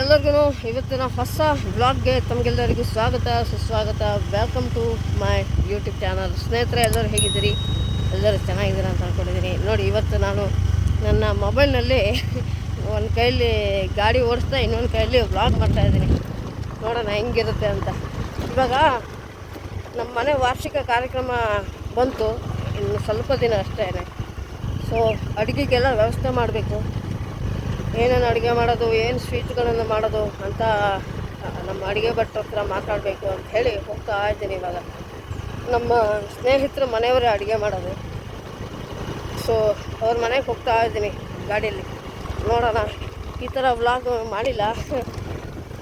ಎಲ್ಲರಿಗೂ ಇವತ್ತಿನ ಹೊಸ ಬ್ಲಾಗ್ಗೆ ತಮಗೆಲ್ಲರಿಗೂ ಸ್ವಾಗತ, ಸುಸ್ವಾಗತ. Welcome to my YouTube channel ಸ್ನೇಹಿತರೆ, ಎಲ್ಲರೂ ಹೇಗಿದ್ದೀರಿ? ಎಲ್ಲರೂ ಚೆನ್ನಾಗಿದ್ದೀರಾ ಅಂತ ಅಂದ್ಕೊಂಡಿದ್ದೀನಿ ನೋಡಿ, ಇವತ್ತು ನಾನು ನನ್ನ ಮೊಬೈಲ್ನಲ್ಲಿ ಒಂದು ಕೈಯಲ್ಲಿ ಗಾಡಿ ಓಡಿಸ್ತಾ, ಇನ್ನೊಂದು ಕೈಯಲ್ಲಿ ಬ್ಲಾಗ್ ಮಾಡ್ತಾಯಿದ್ದೀನಿ ನೋಡೋಣ ಹೆಂಗಿರುತ್ತೆ ಅಂತ. ಇವಾಗ ನಮ್ಮ ಮನೆ ವಾರ್ಷಿಕ ಕಾರ್ಯಕ್ರಮ ಬಂತು. ಇನ್ನು ಸ್ವಲ್ಪ ದಿನ ಅಷ್ಟೇ ಸೊ ಅಡುಗೆಗೆಲ್ಲ ವ್ಯವಸ್ಥೆ ಮಾಡಬೇಕು. ಏನೇನು ಅಡುಗೆ ಮಾಡೋದು, ಏನು ಸ್ವೀಟ್ಗಳನ್ನು ಮಾಡೋದು ಅಂತ ನಮ್ಮ ಅಡುಗೆ ಭಟ್ರ ಹತ್ರ ಮಾತಾಡಬೇಕು ಅಂತ ಹೇಳಿ ಹೋಗ್ತಾ ಇದ್ದೀನಿ ಇವಾಗ. ನಮ್ಮ ಸ್ನೇಹಿತರು ಮನೆಯವರೇ ಅಡುಗೆ ಮಾಡೋದು. ಸೊ ಅವ್ರ ಮನೆಗೆ ಹೋಗ್ತಾ ಇದ್ದೀನಿ ಗಾಡಿಯಲ್ಲಿ ನೋಡೋಣ. ಈ ಥರ ವ್ಲಾಗ್ ಮಾಡಿಲ್ಲ.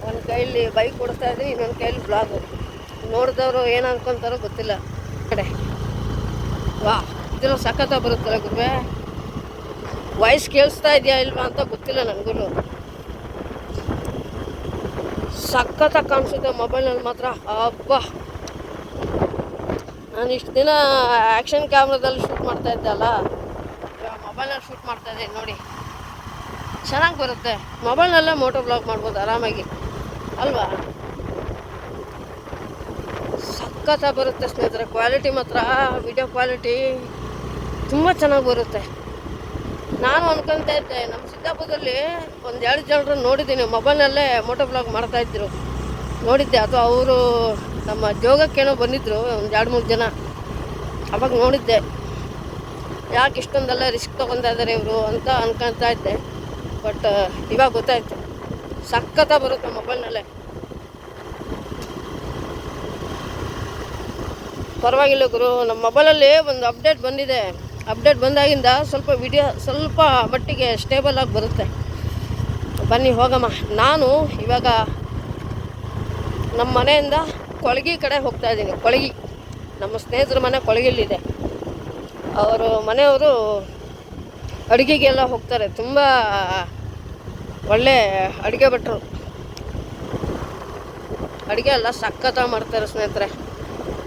ಒಂದು ಕೈಯಲ್ಲಿ ಬೈಕ್ ಓಡಿಸ್ತಾ ಇದ್ದೀನಿ, ಇನ್ನೊಂದು ಕೈಯಲ್ಲಿ ವ್ಲಾಗು ನೋಡಿದವರು ಏನು ಅನ್ಕೊಂತಾರೋ ಗೊತ್ತಿಲ್ಲ. ಕಡೆ. ವಾ, ಇದೆಲ್ಲ ಸಖತ್ತ ಬರುತ್ತಲ್ಲ ಗುರುವೆ? ವಾಯ್ಸ್ ಕೇಳಿಸ್ತಾ ಇದೆಯಾ ಇಲ್ವಾ ಅಂತ ಗೊತ್ತಿಲ್ಲ ನನಗೂ ಸಖತ್ತಾಗಿ ಕಾಣಿಸುತ್ತೆ ಮೊಬೈಲ್ನಲ್ಲಿ ಮಾತ್ರ. ಹಬ್ಬ ನಾನು ಇಷ್ಟು ದಿನ ಆ್ಯಕ್ಷನ್ ಕ್ಯಾಮ್ರಾದಲ್ಲಿ ಶೂಟ್ ಮಾಡ್ತಾ ಇದ್ದೆ ಅಲ್ಲ. ಮೊಬೈಲ್ನಲ್ಲಿ ಶೂಟ್ ಮಾಡ್ತಾ ಇದ್ದೀನಿ ನೋಡಿ. ಚೆನ್ನಾಗಿ ಬರುತ್ತೆ. ಮೊಬೈಲ್ನಲ್ಲೇ ಮೋಟೋ ಬ್ಲಾಗ್ ಮಾಡ್ಬೋದು ಆರಾಮಾಗಿ. ಅಲ್ವಾ? ಸಖತ್ತಾಗಿ ಬರುತ್ತೆ ಸ್ನೇಹಿತರೆ. ಕ್ವಾಲಿಟಿ ಮಾತ್ರ. ವಿಡಿಯೋ ಕ್ವಾಲಿಟಿ ತುಂಬ ಚೆನ್ನಾಗಿ ಬರುತ್ತೆ. ನಾನು ಅನ್ಕೊಂತ ಇದ್ದೆ, ನಮ್ಮ ಸಿದ್ದಾಪುರದಲ್ಲಿ ಒಂದೆರಡು ಜನರು ನೋಡಿದ್ದೀನಿ, ಮೊಬೈಲ್ನಲ್ಲೇ ಮೋಟೋ ಬ್ಲಾಗ್ ಮಾಡ್ತಾಯಿದ್ರು ನೋಡಿದ್ದೆ, ಅದು ಅವರು ನಮ್ಮ ಜೋಗಕ್ಕೇನೋ ಬಂದಿದ್ರು, ಒಂದು ಎರಡು ಮೂರು ಜನ. ಅವಾಗ ನೋಡಿದ್ದೆ. ಯಾಕೆ ಇಷ್ಟೊಂದೆಲ್ಲ ರಿಸ್ಕ್ ತೊಗೊತಾ ಇದ್ದಾರೆ ಇವರು ಅಂತ ಅನ್ಕೊತಾ ಇದ್ದೆ. ಬಟ್ ಇವಾಗ ಗೊತ್ತಾಯ್ತು. ಸಖತ್ತ ಬರುತ್ತೆ ಮೊಬೈಲ್ನಲ್ಲೇ. ಪರವಾಗಿಲ್ಲ ಗುರು, ನಮ್ಮ ಮೊಬೈಲಲ್ಲಿ ಒಂದು ಅಪ್ಡೇಟ್ ಬಂದಿದೆ. ಅಪ್ಡೇಟ್ ಬಂದಾಗಿಂದ ಸ್ವಲ್ಪ ವಿಡಿಯೋ ಸ್ವಲ್ಪ ಮಟ್ಟಿಗೆ ಸ್ಟೇಬಲ್ ಆಗಿ ಬರುತ್ತೆ. ಬನ್ನಿ, ಹೋಗಮ್ಮ. ನಾನು ಇವಾಗ ನಮ್ಮ ಮನೆಯಿಂದ ಕೊಳಗಿ ಕಡೆ ಹೋಗ್ತಾ ಇದ್ದೀನಿ. ಕೊಳಗಿ. ನಮ್ಮ ಸ್ನೇಹಿತರ ಮನೆ ಕೊಳಗಿಲ್ಲಿದೆ ಅವರು ಮನೆಯವರು ಅಡುಗೆಗೆಲ್ಲ ಹೋಗ್ತಾರೆ. ತುಂಬ ಒಳ್ಳೆ ಅಡುಗೆ ಭಟ್ರು. ಅಡುಗೆ ಎಲ್ಲ ಸಖತ್ತಾಗಿ ಮಾಡ್ತಾರೆ ಸ್ನೇಹಿತರೆ.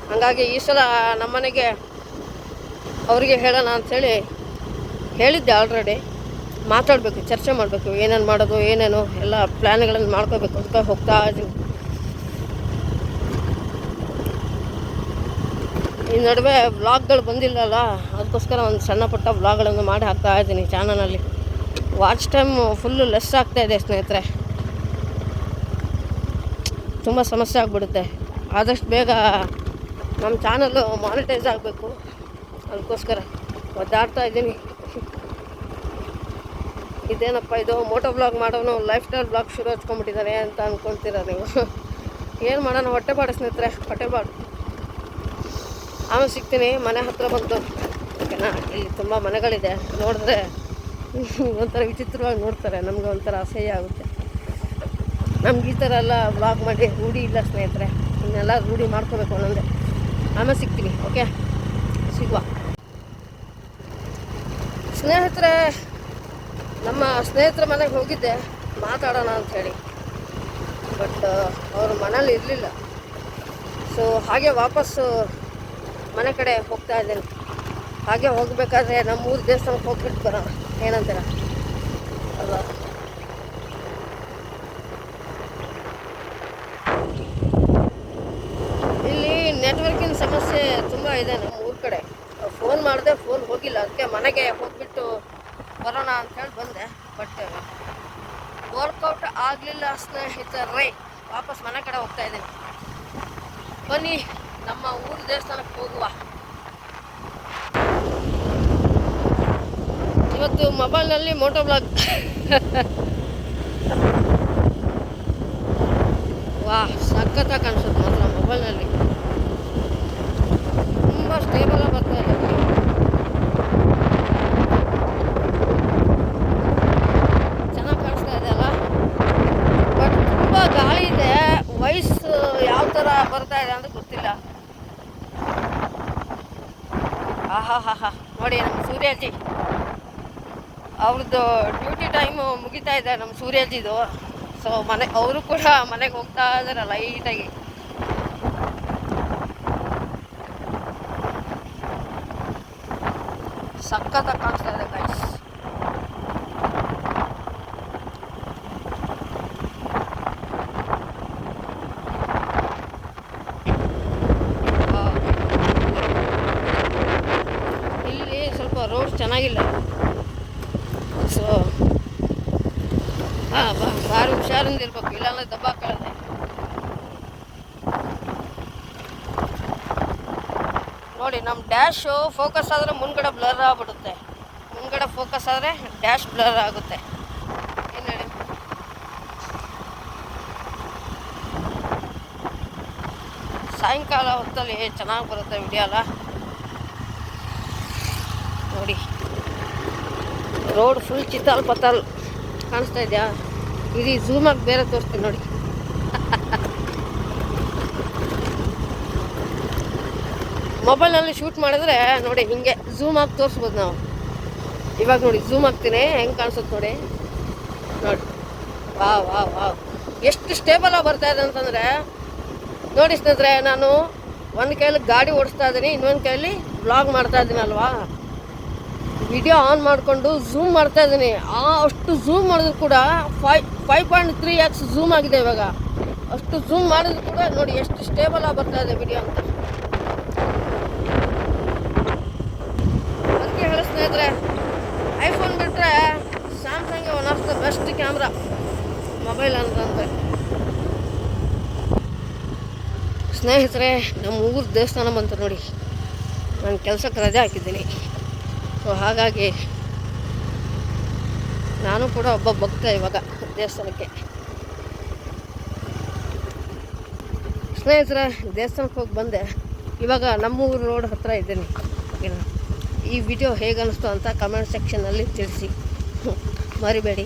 ಹಾಗಾಗಿ ಈ ಸಲ ನಮ್ಮನೆಗೆ ಅವರಿಗೆ ಹೇಳೋಣ ಅಂಥೇಳಿ ಹೇಳಿದ್ದೆ ಆಲ್ರೆಡಿ ಮಾತಾಡಬೇಕು, ಚರ್ಚೆ ಮಾಡಬೇಕು, ಏನೇನು ಮಾಡೋದು, ಏನೇನು ಎಲ್ಲ ಪ್ಲ್ಯಾನ್ಗಳನ್ನು ಮಾಡ್ಕೋಬೇಕು ಅಂತ ಹೋಗ್ತಾ ಇದ್ದೀವಿ ಈ ನಡುವೆ ವ್ಲಾಗ್ಗಳು ಬಂದಿಲ್ಲಲ್ಲ, ಅದಕ್ಕೋಸ್ಕರ ಒಂದು ಸಣ್ಣ ಪುಟ್ಟ ವ್ಲಾಗ್ಗಳನ್ನು ಮಾಡಿ ಹಾಕ್ತಾ ಇದ್ದೀನಿ ಚಾನಲಲ್ಲಿ. ವಾಚ್ ಟೈಮ್ ಫುಲ್ಲು ಲೆಸ್ ಆಗ್ತಾ ಇದೆ ಸ್ನೇಹಿತರೆ. ತುಂಬ ಸಮಸ್ಯೆ ಆಗಿಬಿಡುತ್ತೆ. ಆದಷ್ಟು ಬೇಗ ನಮ್ಮ ಚಾನಲ್ಲು ಮಾನಿಟೈಸ್ ಆಗಬೇಕು. ಅದಕ್ಕೋಸ್ಕರ ಒದ್ದಾಡ್ತಾ ಇದ್ದೀನಿ. ಇದೇನಪ್ಪ ಇದು? ಮೋಟೋ ಬ್ಲಾಗ್ ಮಾಡೋನು ಲೈಫ್ ಸ್ಟೈಲ್ ಬ್ಲಾಗ್ ಶುರು ಹಚ್ಕೊಂಡ್ಬಿಟ್ಟಿದ್ದಾರೆ ಅಂತ ಅಂದ್ಕೊಳ್ತೀರ ನೀವು? ಏನು ಮಾಡೋಣ? ಹೊಟ್ಟೆ ಪಾಡ ಸ್ನೇಹಿತರೆ, ಹೊಟ್ಟೆ ಬಾಡು. ಆಮೇಲೆ ಸಿಗ್ತೀನಿ, ಮನೆ ಹತ್ರ ಬಂತು ಓಕೆನಾ? ಇಲ್ಲಿ ತುಂಬ ಮನೆಗಳಿದೆ. ನೋಡಿದ್ರೆ ಒಂಥರ ವಿಚಿತ್ರವಾಗಿ ನೋಡ್ತಾರೆ. ನಮಗೆ ಒಂಥರ ಅಸಹ್ಯ ಆಗುತ್ತೆ. ನಮ್ಗೆ ಈ ಥರ ಎಲ್ಲ ಬ್ಲಾಗ್ ಮಾಡಿ ರೂಢಿ ಇಲ್ಲ ಸ್ನೇಹಿತರೆ. ಇನ್ನೆಲ್ಲ ರೂಢಿ ಮಾಡ್ಕೋಬೇಕು ಅನ್ನೋದೇ ಆಮೇಲೆ ಸಿಗ್ತೀನಿ, ಓಕೆ? ಸಿಗುವ. ಸ್ನೇಹಿತರೆ, ನಮ್ಮ ಸ್ನೇಹಿತರ ಮನೆಗೆ ಹೋಗಿದ್ದೆ. ಮಾತಾಡೋಣ ಅಂಥೇಳಿ ಬಟ್ ಅವರು ಮನೇಲಿ ಇರಲಿಲ್ಲ. ಸೊ ಹಾಗೆ ವಾಪಸ್ಸು ಮನೆ ಕಡೆ ಹೋಗ್ತಾ ಇದ್ದೇನೆ. ಹಾಗೆ ಹೋಗಬೇಕಾದ್ರೆ ನಮ್ಮ ಊರು ದೇವಸ್ಥಾನಕ್ಕೆ ಹೋಗ್ಬಿಟ್ಟು ಬರೋಣ. ಏನಂತೀರ? ಅಲ್ಲ ಇಲ್ಲಿ ನೆಟ್ವರ್ಕಿನ ಸಮಸ್ಯೆ ತುಂಬ ಇದೆ ನಮ್ಮ ಊರ ಕಡೆ. ಫೋನ್ ಮಾಡಿದೆ, ಫೋನ್ ಹೋಗಿಲ್ಲ. ಅದಕ್ಕೆ ಮನೆಗೆ ಹೋಗ್ಬಿಟ್ಟು ಬರೋಣ ಅಂತೇಳಿ ಬಂದೆ. ಬಟ್ ವರ್ಕೌಟ್ ಆಗಲಿಲ್ಲ ಸ್ನೇಹಿತರೇ. ವಾಪಸ್ ಮನೆ ಕಡೆ ಹೋಗ್ತಾ ಇದ್ದೀನಿ. ಬನ್ನಿ, ನಮ್ಮ ಊರು ದೇವಸ್ಥಾನಕ್ಕೆ ಹೋಗುವ. ಇವತ್ತು ಮೊಬೈಲ್ನಲ್ಲಿ ಮೋಟೋ ಬ್ಲಾಗ್ ವಾ ಸಖತ್ತಾಗಿ ಅನ್ಸುತ್ತೆ ಮಾತ್ರ ಮೊಬೈಲ್ನಲ್ಲಿ ತುಂಬ ಸ್ಟೇಬಲ್ ಆಗಿ ಬರ್ತಾ ಇದೆ ಚೆನ್ನಾಗಿ ಕಾಣಿಸ್ತಾ ಇದೆ ಅಲ್ಲ ಬಟ್ ತುಂಬ ಗಾಳಿ ಇದೆ ವಾಯ್ಸ್ ಯಾವ ಥರ ಬರ್ತಾ ಇದೆ ಅಂತ ಗೊತ್ತಿಲ್ಲ ಆಹಾ ಹಾ ಹಾ ನೋಡಿ ನಮ್ಮ ಸೂರ್ಯಾಜಿ ಅವ್ರದ್ದು ಡ್ಯೂಟಿ ಟೈಮು ಮುಗಿತಾ ಇದೆ ನಮ್ಮ ಸೂರ್ಯಾಜಿದು ಸೊ ಮನೆ, ಅವರು ಕೂಡ ಮನೆಗೆ ಹೋಗ್ತಾ ಇದ್ದಾರೆ ಲೈಟಾಗಿ. ಸಖತ್ತಾಗಿ ಇದೆ ಗೈಸ್ ಬಾ ಭಾರಿ ಹುಷಾರಿಂದ ಇರ್ಬೇಕು, ಇಲ್ಲಾಂದ್ರೆ ದಬ್ಬ ಕಳೆದೆ ನೋಡಿ ನಮ್ಮ ಡ್ಯಾಶು ಫೋಕಸ್ ಆದರೆ ಮುಂದ್ಗಡೆ ಬ್ಲರ್ ಆಗ್ಬಿಡುತ್ತೆ. ಮುಂದ್ಗಡೆ ಫೋಕಸ್ ಆದರೆ ಡ್ಯಾಶ್ ಬ್ಲರ್ ಆಗುತ್ತೆ. ಏನು ಸಾಯಂಕಾಲ ಹೊತ್ತಲ್ಲಿ ಚೆನ್ನಾಗಿ ಬರುತ್ತೆ ವಿಡಿಯೋ ಅಲ್ಲ ನೋಡಿ. ರೋಡ್ ಫುಲ್ ಚಿತ್ತಲ್ ಪತ್ತಾಲ್ ಕಾಣಿಸ್ತಾ ಇದೆಯಾ? ಇದು ಆಗಿ ಬೇರೆ ತೋರಿಸ್ತೀನಿ ನೋಡಿ. ಮೊಬೈಲ್ನಲ್ಲಿ ಶೂಟ್ ಮಾಡಿದ್ರೆ ನೋಡಿ ಹಿಂಗೆ ಝೂಮ್ ಆಗಿ ತೋರಿಸ್ಬೋದು ನಾವು. ಇವಾಗ ನೋಡಿ ಝೂಮ್ ಆಗ್ತೀನಿ ಹೆಂಗೆ ಕಾಣಿಸುತ್ತೆ ನೋಡಿ. ನೋಡಿ. ವಾ ವಾ ವಾ ಎಷ್ಟು ಸ್ಟೇಬಲಾಗಿ ಬರ್ತಾ ಇದೆ ಅಂತಂದರೆ, ನೋಡಿ ಸ್ನೇಹಿತರೆ, ನಾನು ಒಂದು ಕೈಯಲ್ಲಿ ಗಾಡಿ ಓಡಿಸ್ತಾ ಇದ್ದೀನಿ ಇನ್ನೊಂದು ಕೈಯಲ್ಲಿ ಬ್ಲಾಗ್ ಮಾಡ್ತಾ ಇದ್ದೀನಿ ಅಲ್ವಾ? ವಿಡಿಯೋ ಆನ್ ಮಾಡಿಕೊಂಡು ಝೂಮ್ ಮಾಡ್ತಾ ಇದ್ದೀನಿ ಆ ಅಷ್ಟು ಝೂಮ್ ಮಾಡಿದ್ರು ಕೂಡ five five point three x zoom ಆಗಿದೆ ಇವಾಗ. ಅಷ್ಟು ಝೂಮ್ ಮಾಡಿದ್ರು ಕೂಡ ನೋಡಿ ಎಷ್ಟು ಸ್ಟೇಬಲ್ ಆಗಿ ಬರ್ತಾ ಇದೆ ವಿಡಿಯೋ ಅಂತ. ಅದಕ್ಕೆ ಹೇಳಿ ಸ್ನೇಹಿತರೆ ಐಫೋನ್ ಬಿಟ್ಟರೆ Samsung one of the best camera mobile ಅಂತಂದರೆ ಸ್ನೇಹಿತರೆ, ನಮ್ಮ ಊರು ದೇವಸ್ಥಾನ ಬಂತು ನೋಡಿ. ನಾನು ಕೆಲಸಕ್ಕೆ ರಜೆ ಹಾಕಿದ್ದೀನಿ. ಸೊ ಹಾಗಾಗಿ ನಾನು ಕೂಡ ಒಬ್ಬ ಭಕ್ತ ಇವಾಗ ದೇವಸ್ಥಾನಕ್ಕೆ. ಸ್ನೇಹಿತರ, ದೇವಸ್ಥಾನಕ್ಕೆ ಹೋಗಿ ಬಂದೆ. ಇವಾಗ ನಮ್ಮ ಊರು ರೋಡ್ ಹತ್ತಿರ ಇದ್ದೀನಿ. ಈ ವಿಡಿಯೋ ಹೇಗೆ ಅನ್ನಿಸ್ತು ಅಂತ ಕಮೆಂಟ್ ಸೆಕ್ಷನಲ್ಲಿ ತಿಳಿಸಿ. ಮರಿಬೇಡಿ.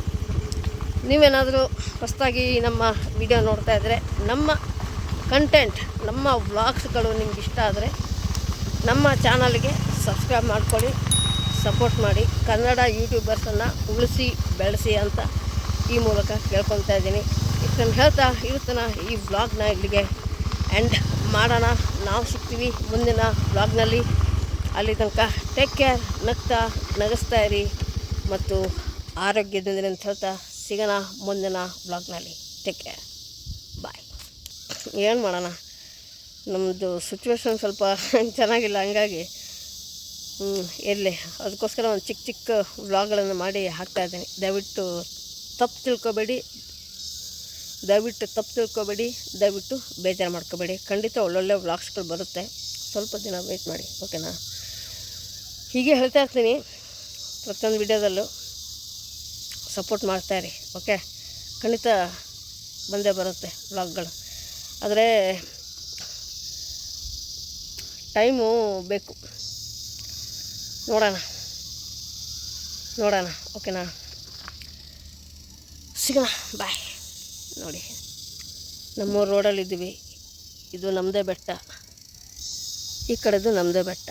ನೀವೇನಾದರೂ ಹೊಸದಾಗಿ ನಮ್ಮ ವಿಡಿಯೋ ನೋಡ್ತಾ ಇದ್ದರೆ ನಮ್ಮ ಕಂಟೆಂಟ್ ನಮ್ಮ ವ್ಲಾಗ್ಸ್ಗಳು ನಿಮ್ಗೆ ಇಷ್ಟ ಆದರೆ ನಮ್ಮ ಚಾನಲ್ಗೆ ಸಬ್ಸ್ಕ್ರೈಬ್ ಮಾಡ್ಕೊಳ್ಳಿ. ಸಪೋರ್ಟ್ ಮಾಡಿ ಕನ್ನಡ ಯೂಟ್ಯೂಬರ್ಸನ್ನು ಉಳಿಸಿ, ಬೆಳೆಸಿ ಅಂತ ಈ ಮೂಲಕ ಕೇಳ್ಕೊತಾ ಇದ್ದೀನಿ. ಇಷ್ಟನ್ನು ಹೇಳ್ತಾ ಇರ್ತಾನ ಈ ಬ್ಲಾಗ್ನ ಇಲ್ಲಿಗೆ ಎಂಡ್ ಮಾಡೋಣ. ನಾವು ಸಿಗ್ತೀವಿ ಮುಂದಿನ ಬ್ಲಾಗ್ನಲ್ಲಿ ಅಲ್ಲಿ ತನಕ ಟೇಕ್ ಕೇರ್ ನಗ್ತಾ, ನಗಿಸ್ತಾ ಇರಿ ಮತ್ತು ಆರೋಗ್ಯದಿಂದ ಅಂತ ಹೇಳ್ತಾ ಸಿಗೋಣ ಮುಂದಿನ ಬ್ಲಾಗ್ನಲ್ಲಿ ಟೇಕ್ ಕೇರ್ ಬಾಯ್ ಏನು ಮಾಡೋಣ? ನಮ್ಮದು ಸಿಚುವೇಶನ್ ಸ್ವಲ್ಪ ಚೆನ್ನಾಗಿಲ್ಲ, ಹಂಗಾಗಿ ಇರಲಿ. ಅದಕ್ಕೋಸ್ಕರ ಒಂದು ಚಿಕ್ಕ ಚಿಕ್ಕ ವ್ಲಾಗ್ಗಳನ್ನು ಮಾಡಿ ಹಾಕ್ತಾಯಿದ್ದೀನಿ ದಯವಿಟ್ಟು ತಪ್ಪು ತಿಳ್ಕೊಬೇಡಿ. ದಯವಿಟ್ಟು ತಪ್ಪು ತಿಳ್ಕೊಬೇಡಿ. ದಯವಿಟ್ಟು ಬೇಜಾರು ಮಾಡ್ಕೋಬೇಡಿ. ಖಂಡಿತ ಒಳ್ಳೊಳ್ಳೆ ವ್ಲಾಗ್ಸ್ಗಳು ಬರುತ್ತೆ. ಸ್ವಲ್ಪ ದಿನ ವೆಯ್ಟ್ ಮಾಡಿ ಓಕೆನಾ ಹೀಗೆ ಹೇಳ್ತಾ ಇರ್ತೀನಿ ಪ್ರತಿಯೊಂದು ವಿಡಿಯೋದಲ್ಲೂ. ಸಪೋರ್ಟ್ ಮಾಡ್ತಾಯಿರಿ ಓಕೆ ಖಂಡಿತ ಬಂದೇ ಬರುತ್ತೆ ವ್ಲಾಗ್ಗಳು. ಆದರೆ ಟೈಮು ಬೇಕು. ನೋಡೋಣ. ನೋಡೋಣ. ಓಕೆನಾ? ಸಿಗೋಣ. ಬಾಯ್. ನೋಡಿ. ನಮ್ಮೂರು ರೋಡಲ್ಲಿದ್ದೀವಿ ಇದು ನಮ್ಮದೇ ಬೆಟ್ಟ. ಈ ಕಡೆದು ನಮ್ಮದೇ ಬೆಟ್ಟ.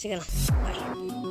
ಸಿಗೋಣ. ಬಾಯ್.